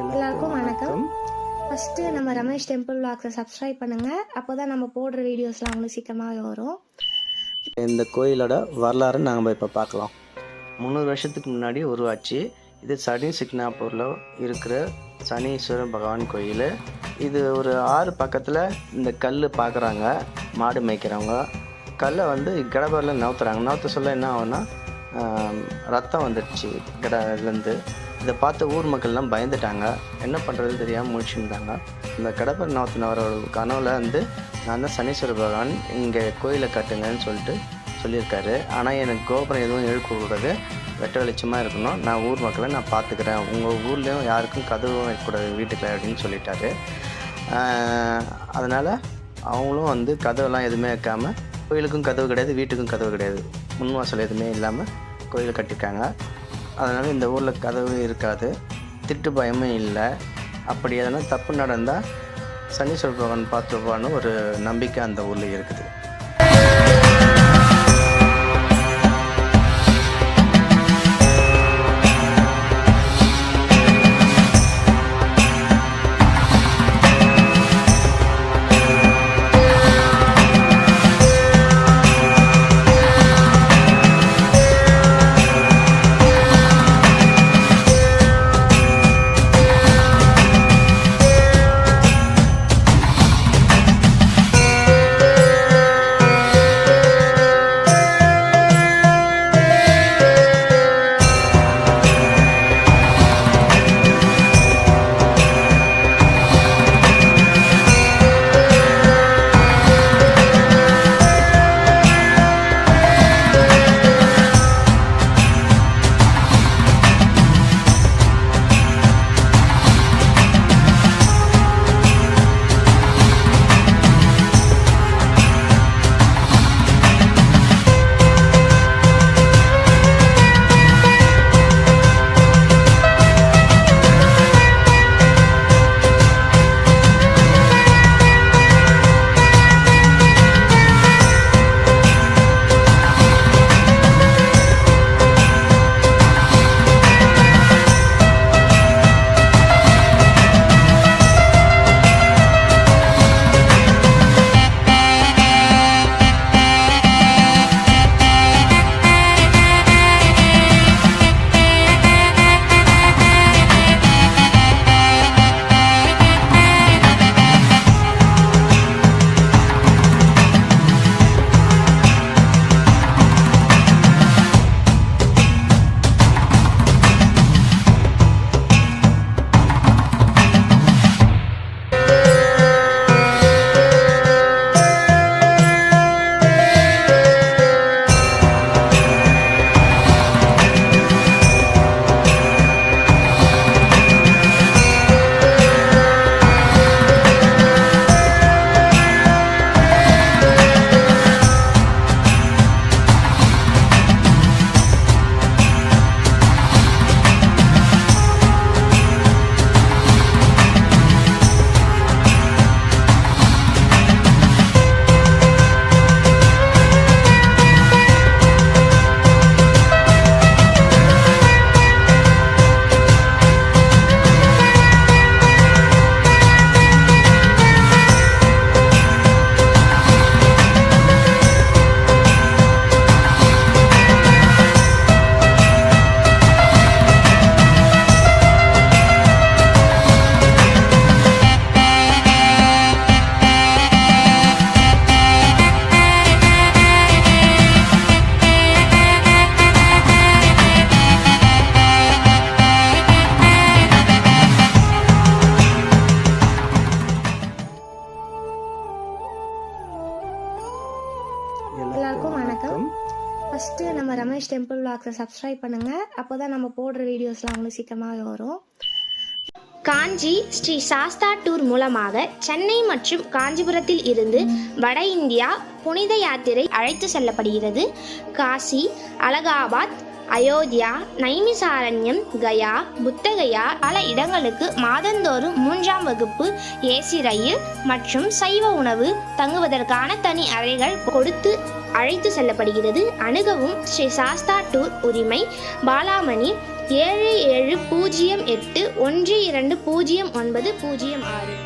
எல்லாருக்கும் வணக்கம். ஃபஸ்ட்டு நம்ம ரமேஷ் டெம்பிள் விளாக்ஸை சப்ஸ்கிரைப் பண்ணுங்கள் அப்போ தான் நம்ம போடுற வீடியோஸ்லாம் உங்களுக்கு சீக்கிரமாகவே வரும். இந்த கோயிலோட வரலாறு நாங்கள் இப்போ பார்க்கலாம். முந்நூறு வருஷத்துக்கு முன்னாடி உருவாச்சு. இது சனி சிக்னாப்பூரில் இருக்கிற சனீஸ்வர பகவான் கோயில். இது ஒரு ஆறு பக்கத்தில் இந்த கல் பார்க்குறாங்க மாடு மேய்க்கிறவங்க. கல்லை வந்து கடபரில் நவுத்துறாங்க. நவுத்த சொல்ல என்ன ஆகும்னா ரத்தம் வந்துடுச்சு கடலேருந்து இதை பார்த்த ஊர் மக்கள்லாம் பயந்துட்டாங்க. என்ன பண்ணுறது தெரியாமல் முடிச்சுருந்தாங்க இந்த கடப்பர் நவத்தினவரோட கனவுல வந்து நான் தான் சனீஸ்வர பகவான் இங்கே கோயிலை கட்டுங்கன்னு சொல்லிட்டு சொல்லியிருக்காரு. ஆனால் எனக்கு கோபுரம் எதுவும் எழுக்கக்கூடாது வெட்ட வெளிச்சமாக இருக்கணும். நான் ஊர் மக்களை நான் பார்த்துக்கிறேன். உங்கள் ஊர்லேயும் யாருக்கும் கதவும் வைக்கக்கூடாது வீட்டுக்கு அப்படின்னு சொல்லிட்டாரு. அதனால் அவங்களும் வந்து கதவெல்லாம் எதுவுமே வைக்காமல் கோயிலுக்கும் கதவு கிடையாது வீட்டுக்கும் கதவு கிடையாது. முன் வாசல் எதுவுமே இல்லாமல் கோயில் கட்டியிருக்காங்க. அதனால் இந்த ஊரில் கதவு இருக்காது. திட்டு பயமும் இல்லை. அப்படி எதனா தப்பு நடந்தால் சனீஸ்வர பகவான் பார்த்துருப்பான்னு ஒரு நம்பிக்கை அந்த ஊரில் இருக்குது. ரமேஷ் டெம்பிள் விளாக்ஸை சப்ஸ்கிரைப் பண்ணுங்கள் அப்போ தான் நம்ம போடுற வீடியோஸ்லாம் அவங்களுக்கு சீக்கிரமாகவே வரும். காஞ்சி ஸ்ரீ சாஸ்தா டூர் மூலமாக சென்னை மற்றும் காஞ்சிபுரத்தில் இருந்து வட இந்தியா புனித யாத்திரை அழைத்து செல்லப்படுகிறது. காசி அலகாபாத் அயோத்தியா நைமிசாரண்யம் கயா புத்தகயா பல இடங்களுக்கு மாதந்தோறும் மூன்றாம் வகுப்பு ஏசி ரயில் மற்றும் சைவ உணவு தங்குவதற்கான தனி அறைகள் கொடுத்து அழைத்து செல்லப்படுகிறது. அணுகவும் ஸ்ரீ சாஸ்தா டூர் உரிமை பாலாமணி ஏழு ஏழு பூஜ்ஜியம் எட்டு ஒன்று இரண்டு பூஜ்ஜியம் ஒன்பது பூஜ்ஜியம் ஆறு.